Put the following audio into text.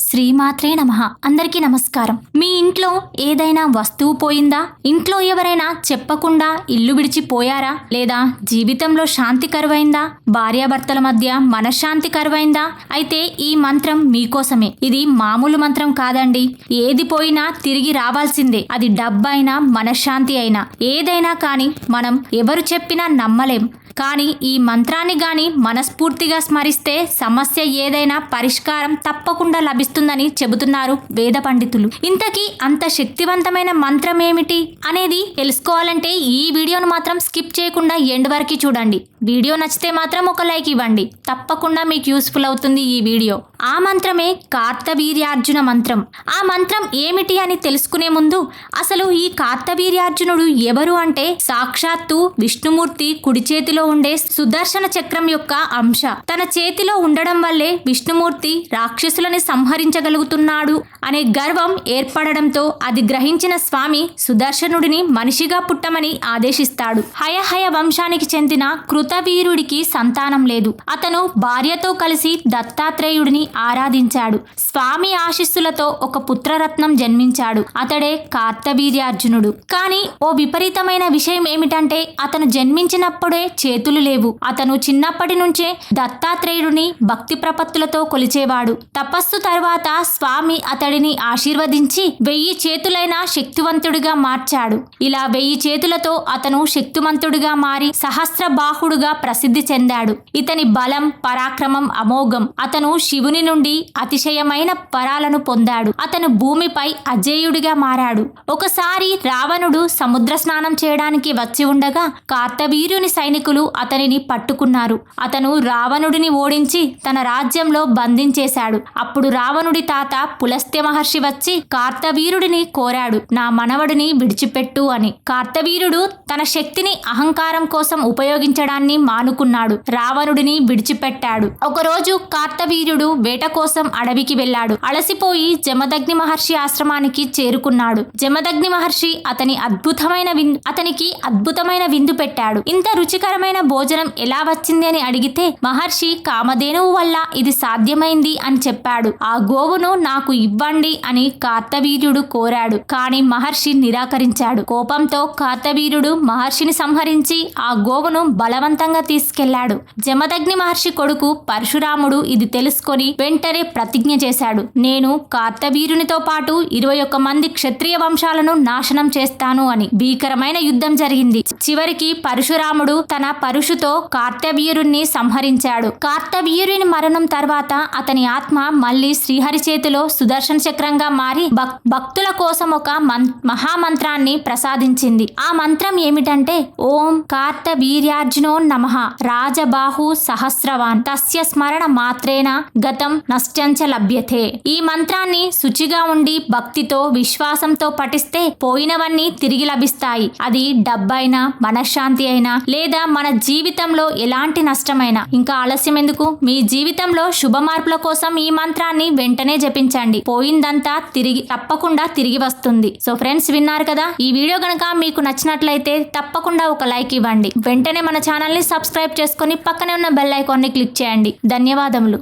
శ్రీమాత్రే నమ. అందరికీ నమస్కారం. మీ ఇంట్లో ఏదైనా వస్తువు పోయిందా? ఇంట్లో ఎవరైనా చెప్పకుండా ఇల్లు విడిచిపోయారా? లేదా జీవితంలో శాంతి కరువైందా? భార్యాభర్తల మధ్య మనశ్శాంతి కరువైందా? అయితే ఈ మంత్రం మీకోసమే. ఇది మామూలు మంత్రం కాదండి. ఏది పోయినా తిరిగి రావాల్సిందే. అది డబ్బైనా మనశ్శాంతి అయినా. ఏదైనా కానీ మనం ఎవరు చెప్పినా నమ్మలేం. కానీ ఈ మంత్రాన్ని గాని మనస్ఫూర్తిగా స్మరిస్తే సమస్య ఏదైనా పరిష్కారం తప్పకుండా లభిస్తుందని చెబుతున్నారు వేద పండితులు. ఇంతకీ అంత శక్తివంతమైన మంత్రం ఏమిటి అనేది తెలుసుకోవాలంటే ఈ వీడియోను మాత్రం స్కిప్ చేయకుండా ఎండ్ వరకు చూడండి. వీడియో నచ్చితే మాత్రం ఒక లైక్ ఇవ్వండి. తప్పకుండా మీకు యూస్ఫుల్ అవుతుంది ఈ వీడియో. ఆ మంత్రమే కార్తవీర్యార్జున మంత్రం. ఆ మంత్రం ఏమిటి అని తెలుసుకునే ముందు అసలు ఈ కార్తవీర్యార్జునుడు ఎవరు అంటే సాక్షాత్తు విష్ణుమూర్తి కుడి చేతిలో ఉండే సుదర్శన చక్రం యొక్క అంశ. తన చేతిలో ఉండడం వల్లే విష్ణుమూర్తి రాక్షసులని సంహరించగలుగుతున్నాడు అనే గర్వం ఏర్పడడంతో అది గ్రహించిన స్వామి సుదర్శనుడిని మనిషిగా పుట్టమని ఆదేశిస్తాడు. హయహయ వంశానికి చెందిన కృతవీరుడికి సంతానం లేదు. అతను భార్యతో కలిసి దత్తాత్రేయుడిని ఆరాధించాడు. స్వామి ఆశీస్సులతో ఒక పుత్రరత్నం జన్మించాడు. అతడే కార్తవీర్యార్జునుడు. కానీ ఓ విపరీతమైన విషయం ఏమిటంటే అతను జన్మించినప్పుడే చేతులు లేవు. అతను చిన్నప్పటి నుంచే దత్తాత్రేయుడిని భక్తి ప్రపత్తులతో కొలిచేవాడు. తపస్సు తర్వాత స్వామి అతడిని ఆశీర్వదించి వెయ్యి చేతులైన శక్తివంతుడిగా మార్చాడు. ఇలా వెయ్యి చేతులతో అతను శక్తివంతుడిగా మారి సహస్ర బాహుడుగా ప్రసిద్ధి చెందాడు. ఇతని బలం పరాక్రమం అమోఘం. అతను శివుని నుండి అతిశయమైన పరాలను పొందాడు. అతను భూమిపై అజేయుడిగా మారాడు. ఒకసారి రావణుడు సముద్ర స్నానం చేయడానికి వచ్చి ఉండగా కార్తవీర్యుని సైనికులు అతనిని పట్టుకున్నారు. అతను రావణుడిని ఓడించి తన రాజ్యంలో బంధించేశాడు. అప్పుడు రావణుడి తాత పులస్త్య మహర్షి వచ్చి కార్తవీరుడిని కోరాడు. నా మనవడిని విడిచిపెట్టు అని. కార్తవీరుడు తన శక్తిని అహంకారం కోసం ఉపయోగించడాన్ని మానుకున్నాడు. రావణుడిని విడిచిపెట్టాడు. ఒకరోజు కార్తవీర్యుడు వేట కోసం అడవికి వెళ్ళాడు. అలసిపోయి జమదగ్ని మహర్షి ఆశ్రమానికి చేరుకున్నాడు. జమదగ్ని మహర్షి అతని అద్భుతమైన విందు అతనికి అద్భుతమైన విందు పెట్టాడు. ఇంత రుచికరమైన భోజనం ఎలా వచ్చింది అని అడిగితే మహర్షి కామధేనువు వల్ల ఇది సాధ్యమైంది అని చెప్పాడు. ఆ గోవును నాకు ఇవ్వండి అని కార్తవీర్యుడు కోరాడు. కాని మహర్షి నిరాకరించాడు. కోపంతో కార్తవీర్యుడు మహర్షిని సంహరించి ఆ గోవును బలవంతంగా తీసుకెళ్ళాడు జమదగ్ని మహర్షి కొడుకు పరశురాముడు ఇది తెలుసుకొని వెంటనే ప్రతిజ్ఞ చేశాడు. నేను కార్తవీరునితో పాటు ఇరవై ఒక్క మంది క్షత్రియ వంశాలను నాశనం చేస్తాను అని. భీకరమైన యుద్ధం జరిగింది. చివరికి పరశురాముడు తన పరుషుతో కార్తవీరుణ్ణి సంహరించాడు. కార్తవీరుని మరణం తర్వాత అతని ఆత్మ మళ్ళీ శ్రీహరి చేతిలో సుదర్శన చక్రంగా మారి భక్- భక్తుల కోసం ఒక మహామంత్రాన్ని ప్రసాదించింది. ఆ మంత్రం ఏమిటంటే ఓం కార్తవీర్యార్జునో నమ రాజబాహు సహస్రవాన్. తస్య స్మరణ మాత్రేన గతం నష్టంచ లభ్యతే ఈ మంత్రాన్ని శుచిగా ఉండి భక్తితో విశ్వాసంతో పఠిస్తే పోయినవన్నీ తిరిగి లభిస్తాయి. అది డబ్బైనా మనశ్శాంతి అయినా లేదా మన జీవితంలో ఎలాంటి నష్టమైనా. ఇంకా ఆలస్యం ఎందుకు? మీ జీవితంలో శుభ మార్పుల కోసం ఈ మంత్రాన్ని వెంటనే జపించండి. పోయిందంతా తిరిగి తప్పకుండా తిరిగి వస్తుంది. సో ఫ్రెండ్స్ విన్నారు కదా? ఈ వీడియో గనక మీకు నచ్చినట్లయితే తప్పకుండా ఒక లైక్ ఇవ్వండి. వెంటనే మన ఛానల్ని సబ్స్క్రైబ్ చేసుకొని పక్కనే ఉన్న బెల్ ఐకాన్ని క్లిక్ చేయండి. ధన్యవాదములు.